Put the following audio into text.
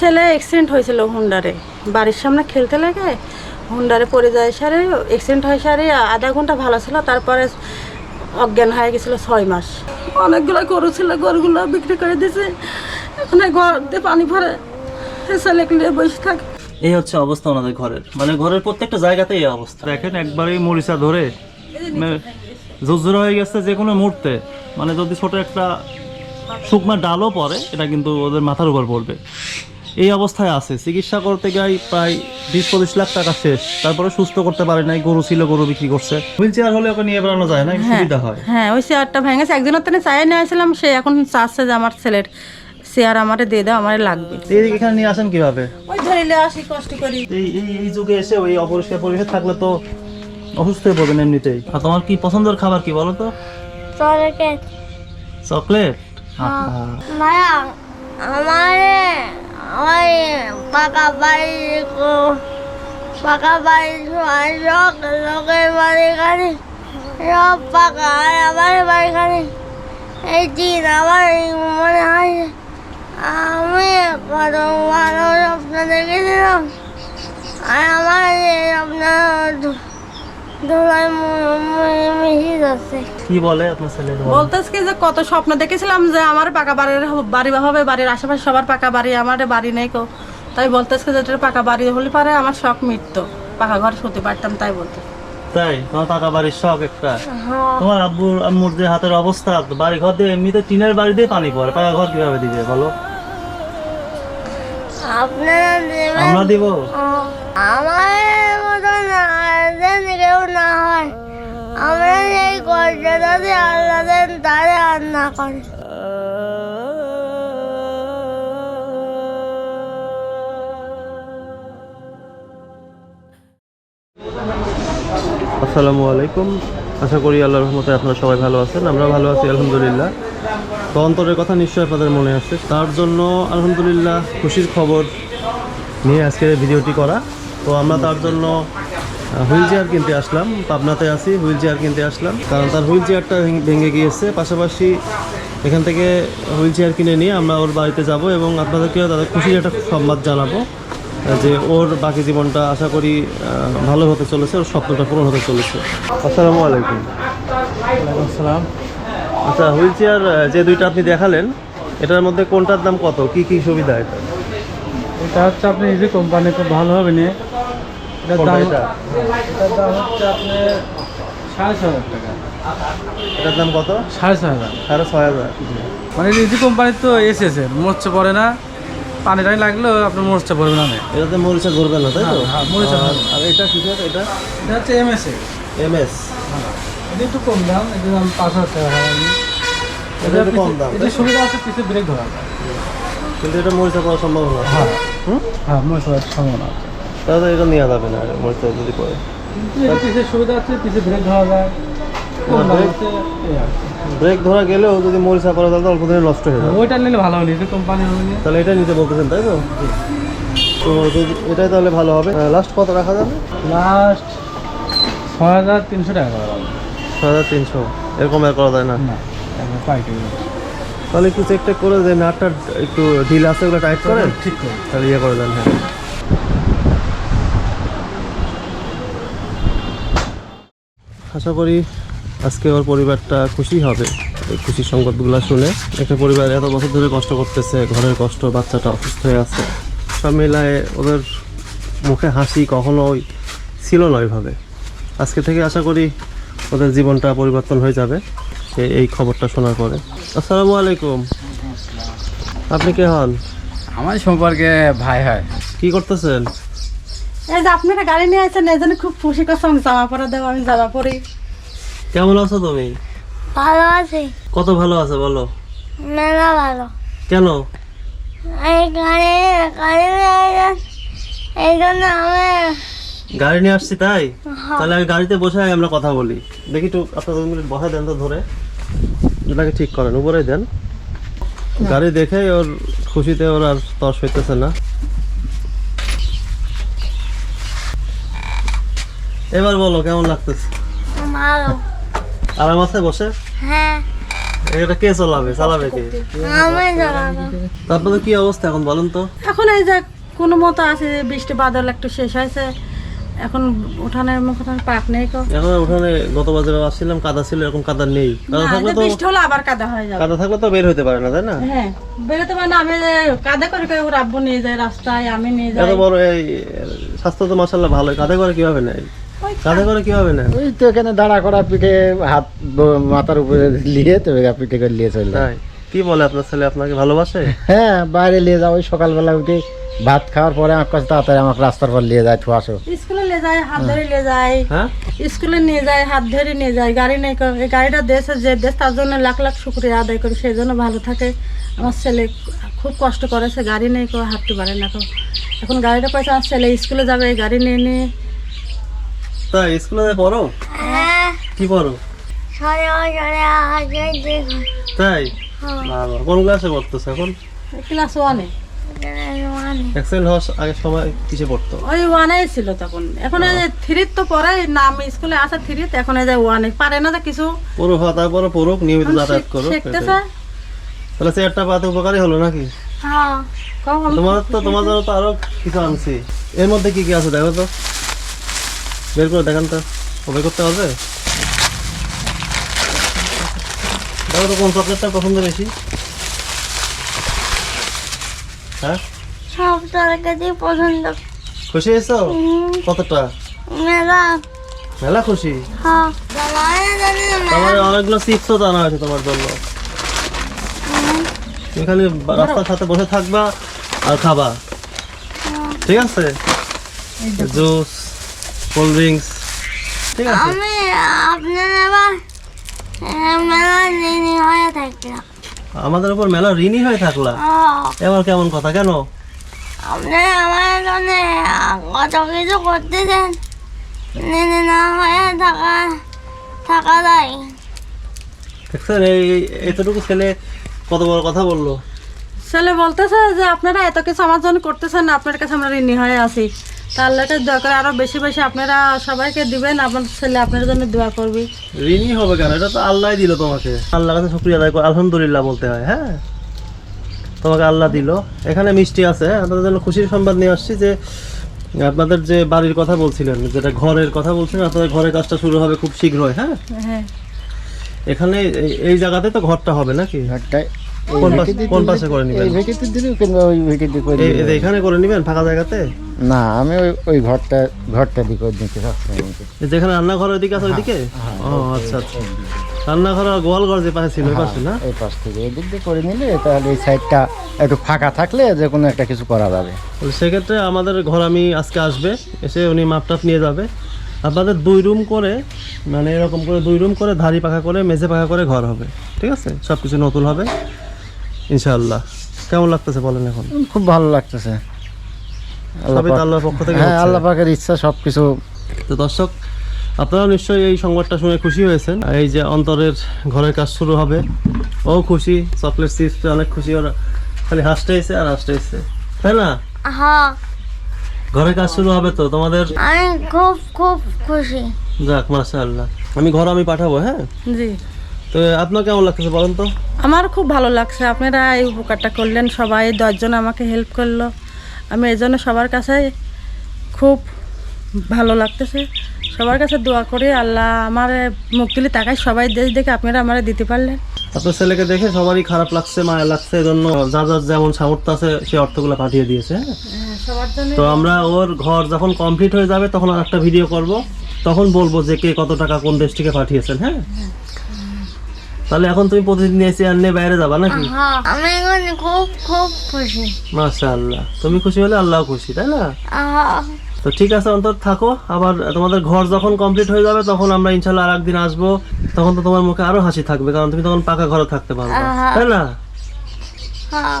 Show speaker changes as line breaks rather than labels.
ছেলে অ্যাক্সিডেন্ট হয়েছিল হুন্ডারে। বাড়ির সামনে খেলতে লাগে হুন্ডারে পড়ে যায় সারে অ্যাক্সিডেন্ট হয় সারে আধা ঘণ্টা ভালো ছিল তারপরে অজ্ঞান হয়ে গেছিল ছয় মাস। অনেকগুলো গরু ছিল গরুগুলো বিক্রি করে দিয়েছে এখন ঘর দিয়ে পানি ভরে ছেলেগুলো বসে থাকে।
এই হচ্ছে অবস্থা ওনাদের ঘরের। মানে ঘরের প্রত্যেকটা জায়গাতেই এই অবস্থা।
দেখেন একবারেই মরিচা ধরে জোর হয়ে গেছে যে কোনো মুহূর্তে। মানে যদি ছোট একটা শুকনা ডালও পড়ে এটা কিন্তু ওদের মাথার উপর পড়বে। এই অবস্থায় আছে। চিকিৎসা করতে গিয়ে প্রায় বিশ পঁচিশ লাখ টাকা শেষ। তারপরে সুস্থ করতে পারে নাই গরু ছিল গরু বিক্রি করছে। হুইল চেয়ার হলে ওকে নিয়ে বেড়ানো যায় না? একটু সুবিধা হয়।
হ্যাঁ ওই চেয়ারটা ভেঙেছে। একদিনের তো চাই নিয়ে আসছিলাম সে এখন চাচ্ছে যে আমার ছেলের চেয়ার আমারে দিয়ে দাও আমার লাগবে।
এই এখানে নিয়ে আসেন কীভাবে?
ওই ধরিলে আসি কষ্ট করি।
এই এই এই যুগে এসে ওই অপরিষ্কার পরিবেশে থাকলে তো অসুস্থ হয়ে পড়বেন এমনিতেই। আর তোমার কি পছন্দের খাবার কি বলো তো?
চরকেট
চকলেট?
মায়া আমার। ওই পাকা বাড়ি পাকা বাড়ি সবাই লোক লোকের বাড়ি খানি সব পাকা আর আমার বাড়ি খানি এই দিন আমার মনে হয় আমি কত ভালো স্বপ্ন আমার
কি বলে আপনার ছেলে?
বলতেছে কি যে কত স্বপ্ন দেখেছিলাম যে আমার পাকা বাড়ির বাড়ি হবে বাড়ির আশেপাশে সবার পাকা বাড়ি আমার বাড়ি নেই কো। তাই বলতেছে যে পাকা বাড়ি হলে পারে আমার শখ মিটতো। পাকা ঘরে শুতে পারতাম তাই বলতে
তাই? তোমার টাকা বাড়ির শখ একটা?
হ্যাঁ।
তোমার আব্বুর আম্মুর যে হাতের অবস্থা বাড়ি ঘর দিয়ে এমনিতে টিনের বাড়ি দিয়ে পানি পড়ে। পাকা ঘর কীভাবে দিবে বলো?
আপনারা
আমরা দিব।
আমার মতো না যেন কেউ না হয় আমরা এই করতে যদি আল্লাহ দেন তারে আর না করে।
আসসালামু আলাইকুম। আশা করি আল্লাহ রহমতে আপনারা সবাই ভালো আছেন, আমরা ভালো আছি, আলহামদুলিল্লাহ। তো অন্তরের কথা নিশ্চয়ই আপনাদের মনে আছে তার জন্য আলহামদুলিল্লাহ খুশির খবর নিয়ে আজকের ভিডিওটি করা। তো আমরা তার জন্য হুইল চেয়ার কিনতে আসলাম পাবনাতে আছি হুইল চেয়ার কিনতে আসলাম। কারণ তার হুইল চেয়ারটা ভেঙে গিয়েছে। পাশাপাশি এখান থেকে হুইল চেয়ার কিনে নিয়ে আমরা ওর বাড়িতে যাব এবং আপনাদেরকেও তাদের খুশির একটা সংবাদ জানাব যে ওর বাকি জীবনটা আশা করি ভালো হতে চলেছে ওর স্বপ্নটা পূরণ হতে চলেছে। আসসালামু আলাইকুম।
আসসালাম।
আচ্ছা হুইল চেয়ার যে দুইটা আপনি দেখালেন এটার মধ্যে কোনটার দাম কত? কি কি সুবিধা এটা?
এটা হচ্ছে আপনি যে কোম্পানি খুব ভালো হবে নিয়ে এটার দাম এটার দাম হচ্ছে আপনি সাড়ে ছয় হাজার টাকা।
এটার দাম কত?
সাড়ে ছয় হাজার।
সাড়ে ছয় হাজার।
মানে কোম্পানির তো এসেছে মরচে পড়ে না পানি টানি লাগলেও আপনার মরচে পড়বে না
এটাতে মরিচা না তাই তো?
হ্যাঁ, হ্যাঁ, মরিচা
আর- এটা কি এটা?
এটা হচ্ছে
এস
এটা একটু কম দাম এটা দাম পাঁচ হাজার টাকা হয়।
এটা একটু কম দাম,
এটা সুবিধা আছে ব্রেক ধরা
কিন্তু এটা মরিচা সম্ভাবনা।
হ্যাঁ। হ্যাঁ মরিচা পড়ার সম্ভাবনা আছে।
তাহলে এটা নেওয়া যাবে না মরিচা যদি
সুবিধা আছে পিছিয়ে ব্রেক ধরা যায়।
ব্রেক- গেলেও যদি মরিচা পড়ে তাহলে অল্প দিনে নষ্ট হয়ে যাবে।
ওইটা নিলে ভালো হলে যে কোম্পানি হবে
তাহলে এটা নিতে বলতেছেন তাই তো? তো এটাই তাহলে ভালো হবে। লাস্ট কত রাখা যাবে?
লাস্ট ছয় হাজার তিনশো টাকা করা যাবে।
ছয় হাজার তিনশো। এরকম আর করা যায় না। তাহলে একটু চেক টেক করে যে নাটটা একটু ঢিল আছে ওগুলো টাইট করেন
ঠিক করে।
তাহলে ইয়ে করে দেন হ্যাঁ। আশা করি আজকে ওর পরিবারটা খুশি হবে। এই খুশির সংবাদগুলো শুনে। একটা পরিবার এত বছর ধরে কষ্ট করতেছে ঘরের কষ্ট বাচ্চাটা অসুস্থ হয়ে আছে। সব মিলায়ে ওদের মুখে হাসি কখনোই ছিল না ওইভাবে। আজকে থেকে আশা করি ওদের জীবনটা পরিবর্তন হয়ে যাবে এই খবরটা শোনার পরে। আসসালামু আলাইকুম। আপনি কে হন?
আমার সম্পর্কে ভাই হয়।
কি করতেছেন?
এই যে আপনারা গাড়ি নিয়ে আসছেন এই জন্য খুব খুশি করছে আমি জামা পরা দেবো আমি জামা পরি।
কেমন আছো তুমি?
ভালো আছে।
কত ভালো আছে বলো।
মেলা ভালো।
কেন?
এই গাড়ি গাড়ি এই জন্য আমি
গাড়ি নিয়ে আসছি তাই? তাহলে আমি গাড়িতে বসে আমরা কথা বলি। দেখি একটু আপনার দুই মিনিট বসে দেন তো ধরে। এটাকে ঠিক করেন উপরে দেন। গাড়ি দেখে ওর খুশিতে ওর আর তর্স হইতেছে না। এবার বলো কেমন লাগতেছে?
ভালো।
আরাম আছে বসে?
হ্যাঁ।
এটা কে চালাবে? চালাবে কে?
আমি চালাবো।
তারপরে কি অবস্থা এখন বলেন তো?
এখন এই যে কোনো মতো আছে বৃষ্টি বাদল একটু শেষ হয়েছে এখন উঠানের মুখ পাক নেই কো
এখন ওখানে গত বাজারে আসছিলাম কাদা ছিল এরকম কাদা নেই। কাদা থাকলে তো
বৃষ্টি হলে আবার কাদা হয়ে যাবে।
কাদা থাকলে তো বের হতে পারে না তাই না?
হ্যাঁ বেরোতে পারে না আমি কাদা করে করে ওর আব্বু নিয়ে যায় রাস্তায় আমি নিয়ে
এত বড় এই স্বাস্থ্য তো মাসাল্লাহ ভালো কাদা করে কীভাবে নেয়? করে কীভাবে নেয়
ওই তো এখানে দাঁড়া করা পিঠে হাত মাথার উপরে নিয়ে তো পিঠে করে নিয়ে চলে যায়।
কি বলে আপনার ছেলে? আপনাকে ভালোবাসে?
হ্যাঁ বাইরে নিয়ে যাও ওই সকালবেলা উঠে ভাত খাওয়ার পরে আমার কাছে তাড়াতাড়ি আমাকে রাস্তার পর নিয়ে যায় আসো।
স্কুলে নিয়ে যায় হাত ধরে নিয়ে যায়।
হ্যাঁ?
স্কুলে নিয়ে যায় হাত ধরে নিয়ে যায় গাড়ি নেই কো। এই গাড়িটা দেশে যে দেশ তার জন্য লাখ লাখ শুক্রিয়া আদায় করি সেই জন্য ভালো থাকে। আমার ছেলে খুব কষ্ট করেছে গাড়ি নেই কো হাঁটতে পারে না কো। এখন গাড়িটা পাইছে আমার ছেলে স্কুলে যাবে এই গাড়ি নিয়ে নিয়ে
তাই স্কুলে পড়ো?
হ্যাঁ।
কি পড়ো? তাই? বাবা, কোন ক্লাসে পড়তেছে এখন?
ক্লাস ওয়ানে
অ্যাক্সিডেন্ট হওয়ার আগে সময় কিসে পড়তো?
ওই ওয়ানে ছিল তখন। এখন তো পড়ে নাম স্কুলে থ্রিত এখন এই যে ওয়ানে পারে না কিছু।
পড়ো হওয়া তারপরে পড়ুক নিয়মিত যাতায়াত করো তাহলে চেয়ারটা পাতে উপকারী হলো নাকি?
হ্যাঁ।
তোমার তো তোমার জন্য তো আরও কিছু আনছি। এর মধ্যে কি কি আছে দেখো তো? বের করে দেখান তো। ও করতে হবে দেখো তো কোন চকলেটটা পছন্দ বেশি। হ্যাঁ?
সব তরকারি পছন্দ।
খুশি হয়েছো? কতটা?
মেলা।
মেলা খুশি?
হ্যাঁ।
আমার অনেকগুলো চিপসও জানা আছে তোমার জন্য। খালি রাস্তার সাথে বসে থাকবা আর খাবা। ঠিক আছে? জুস। Cold drinks. ঠিক আছে।
আমি আপনার আবার মেলা নিনি হয়ে থাকলাম।
আমাদের উপর মেলা ঋণী হয়ে থাকলা? এবার কেমন কথা কেন?
আপনি আমার জন্য কত কিছু করতেছেন। নিনি না হয়ে থাকা থাকা যায়।
দেখছেন এই এই- এতটুকু ছেলে কত বড় কথা বলল?
ছেলে বলতেছে যে আপনারা এত কিছু আমার জন্য করতেছেন আপনার কাছে আমরা ঋণী হয়ে আছি। তা আল্লাহকে দোয়া করে আরও বেশি বেশি আপনারা সবাইকে দিবেন আপনার ছেলে আপনার জন্য দোয়া করবে।
ঋণী হবে কেন? এটা তো আল্লাহ দিল তোমাকে। আল্লাহর কাছে শুক্রিয়া আদায় করো আলহামদুলিল্লাহ বলতে হয় হ্যাঁ? তোমাকে আল্লাহ দিল। এখানে মিষ্টি আছে? আপনাদের জন্য খুশির সংবাদ নিয়ে আসছি যে আপনাদের যে বাড়ির কথা বলছিলেন যেটা ঘরের কথা বলছিলেন আপনাদের ঘরের কাজটা শুরু হবে খুব শীঘ্রই হ্যাঁ?
হ্যাঁ।
এখানে এই- এই জায়গাতে তো ঘরটা হবে নাকি?
ঘরটা এই
কোন পাশে- কোন পাশে করে নিবেন?
এই ভিটিতে দিলেও কিংবা ওই ভিটিতে করে
এই- এখানে করে নেবেন ফাঁকা জায়গাতে?
না আমি ওই ওই ঘরটা ঘরটা দিকে
যেখানে রান্নাঘর ওইদিকে আছে ওইদিকে? ও আচ্ছা আচ্ছা। রান্নাঘর আর গোয়াল ঘর যে পাশে ছিল ওই পাশে না?
এই পাশ থেকে। এই দিক দিয়ে করে নিলে তাহলে এই সাইডটা একটু ফাঁকা থাকলে যে কোনো একটা কিছু করা যাবে।
সেক্ষেত্রে আমাদের ঘর আমি আজকে আসবে এসে উনি মাপটাপ নিয়ে যাবে। আপনাদের দুই রুম করে মানে এরকম করে দুই রুম করে ধারি পাখা করে মেঝে পাখা করে ঘর হবে। ঠিক আছে? সব কিছু নতুন হবে। ইনশাআল্লাহ। কেমন লাগতেছে বলেন এখন?
খুব ভালো লাগতেছে।
আল্লাহর পক্ষ থেকে
হ্যাঁ আল্লাহ পাকের ইচ্ছা সব কিছু
তো দর্শক আপনারা নিশ্চয়ই এই সংবাদটা শুনে খুশি হয়েছেন। এই যে অন্তরের ঘরের কাজ শুরু হবে। ও খুশি চকলেট চিপস অনেক খুশি। ওরা খালি হাসতেছে আর হাসতেছে তাই না?
হ্যাঁ।
ঘরের কাজ শুরু হবে তো তোমাদের?
আমি খুব খুব খুশি।
যাক মাশাআল্লাহ। আমি ঘর আমি পাঠাবো হ্যাঁ?
জি।
তো আপনার কেমন লাগতেছে বলেন তো?
আমার খুব ভালো লাগছে। আপনারা এই উপকারটা করলেন সবাই দশজন আমাকে হেল্প করল। আমি এই জন্য সবার কাছে খুব ভালো লাগতেছে। সবার কাছে দোয়া করি আল্লাহ আমার মুক্তিলি তাকায় সবাই দেশ দেখে আপনারা আমারে দিতে পারলেন।
আপনার ছেলেকে দেখে সবারই খারাপ লাগছে মায়া লাগছে এই জন্য যা যার যেমন সামর্থ্য আছে সেই অর্থগুলো পাঠিয়ে দিয়েছে হ্যাঁ? তো আমরা ওর ঘর যখন কমপ্লিট হয়ে যাবে তখন আর একটা ভিডিও করব। তখন বলব যে কে কত টাকা কোন দেশ থেকে পাঠিয়েছেন হ্যাঁ। তাহলে এখন তুমি প্রতিদিন এসে আনলে বাইরে যাবা নাকি?
হ্যাঁ আমি এখন খুব খুব খুশি।
মাশাআল্লাহ। তুমি খুশি হলে আল্লাহ খুশি তাই না? তো ঠিক আছে অন্তর থাকো। আবার তোমাদের ঘর যখন কমপ্লিট হয়ে যাবে তখন আমরা ইনশাল্লাহ আর একদিন আসব। তখন তো তোমার মুখে আরও হাসি থাকবে কারণ তুমি তখন পাকা ঘরে থাকতে পারবে তাই না?
হ্যাঁ।